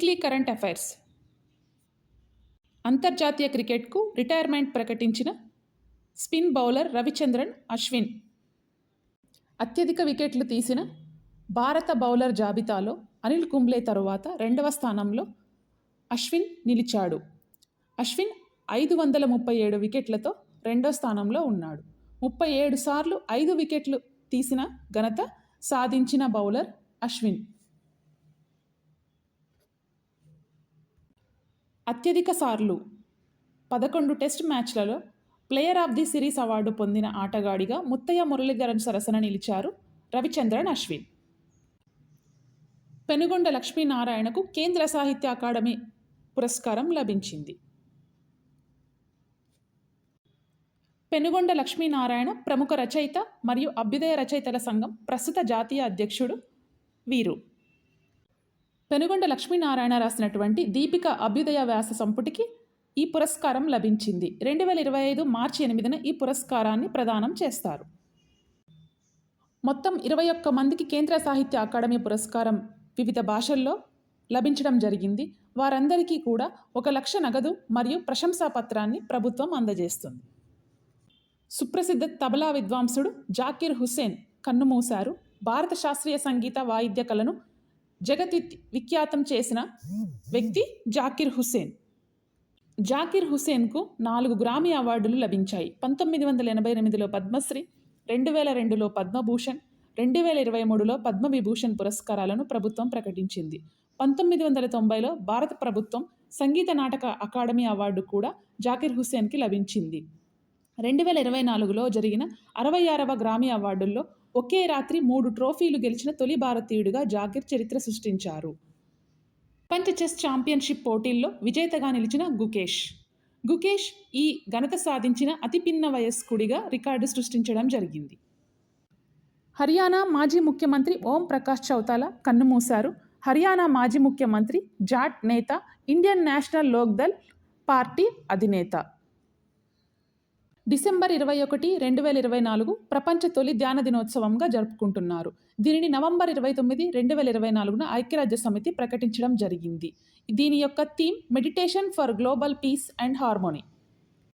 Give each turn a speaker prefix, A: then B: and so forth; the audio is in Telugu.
A: Weekly current affairs. అంతర్జాతీయ క్రికెట్కు రిటైర్మెంట్ ప్రకటించిన స్పిన్ బౌలర్ రవిచంద్రన్ అశ్విన్. అత్యధిక వికెట్లు తీసిన భారత బౌలర్ జాబితాలో అనిల్ కుంబ్లే తరువాత రెండవ స్థానంలో అశ్విన్ నిలిచాడు. అశ్విన్ ఐదు వందల ముప్పై ఏడు వికెట్లతో రెండో స్థానంలో ఉన్నాడు. ముప్పై ఏడు సార్లు ఐదు వికెట్లు తీసిన ఘనత సాధించిన బౌలర్ అశ్విన్. అత్యధిక సార్లు పదకొండు test మ్యాచ్లలో player of the series award పొందిన ఆటగాడిగా ముత్తయ్య మురళీధరన్ సరసన నిలిచారు రవిచంద్రన్ అశ్విన్. పెనుగొండ లక్ష్మీనారాయణకు కేంద్ర సాహిత్య అకాడమీ పురస్కారం లభించింది. పెనుగొండ లక్ష్మీనారాయణ ప్రముఖ రచయిత మరియు అభ్యుదయ రచయితల సంఘం ప్రస్తుత జాతీయ అధ్యక్షుడు వీరు. పెనుగొండ లక్ష్మీనారాయణ రాసినటువంటి దీపిక అభ్యుదయ వ్యాస సంపుటికి ఈ పురస్కారం లభించింది. రెండు వేల ఇరవై ఐదు మార్చి ఎనిమిదిన ఈ పురస్కారాన్ని ప్రదానం చేస్తారు. మొత్తం ఇరవై ఒక్క మందికి కేంద్ర సాహిత్య అకాడమీ పురస్కారం వివిధ భాషల్లో లభించడం జరిగింది. వారందరికీ కూడా ఒక లక్ష నగదు మరియు ప్రశంసా పత్రాన్ని ప్రభుత్వం అందజేస్తుంది. సుప్రసిద్ధ తబలా విద్వాంసుడు జాకిర్ హుస్సేన్ కన్నుమూశారు. భారత శాస్త్రీయ సంగీత వాయిద్య కళను జగతి విఖ్యాతం చేసిన వ్యక్తి జాకిర్ హుసేన్ జాకిర్ హుసేన్కు నాలుగు గ్రామీ అవార్డులు లభించాయి. పంతొమ్మిది వందల ఎనభై ఎనిమిదిలో పద్మశ్రీ రెండు వేల రెండులో పద్మభూషణ్ రెండు వేల ఇరవై మూడులో పద్మవిభూషణ్ పురస్కారాలను ప్రభుత్వం ప్రకటించింది. పంతొమ్మిది వందల తొంభైలో భారత ప్రభుత్వం సంగీత నాటక అకాడమీ అవార్డు కూడా జాకిర్ హుసేన్కి లభించింది. రెండు వేల ఇరవై నాలుగులో జరిగిన అరవై ఆరవ గ్రామీ అవార్డుల్లో ఒకే రాత్రి మూడు ట్రోఫీలు గెలిచిన తొలి భారతీయుడిగా జాకిర్ చరిత్ర సృష్టించారు. ప్రపంచ చెస్ ఛాంపియన్షిప్ పోటీల్లో విజేతగా నిలిచిన గుకేష్. గుకేష్ ఈ ఘనత సాధించిన అతి పిన్న వయస్కుడిగా రికార్డు సృష్టించడం జరిగింది. హర్యానా మాజీ ముఖ్యమంత్రి ఓం ప్రకాష్ చౌతాలా కన్నుమూశారు హర్యానా మాజీ ముఖ్యమంత్రి జాట్ నేత ఇండియన్ నేషనల్ లోక్దల్ పార్టీ అధినేత. డిసెంబర్ ఇరవై ఒకటి రెండు వేల ఇరవై నాలుగు ప్రపంచ తొలి ధ్యాన దినోత్సవంగా జరుపుకుంటున్నారు. దీనిని నవంబర్ ఇరవై తొమ్మిది రెండు వేల ఇరవై నాలుగున ఐక్యరాజ్య సమితి ప్రకటించడం జరిగింది. దీని యొక్క theme meditation for global peace and harmony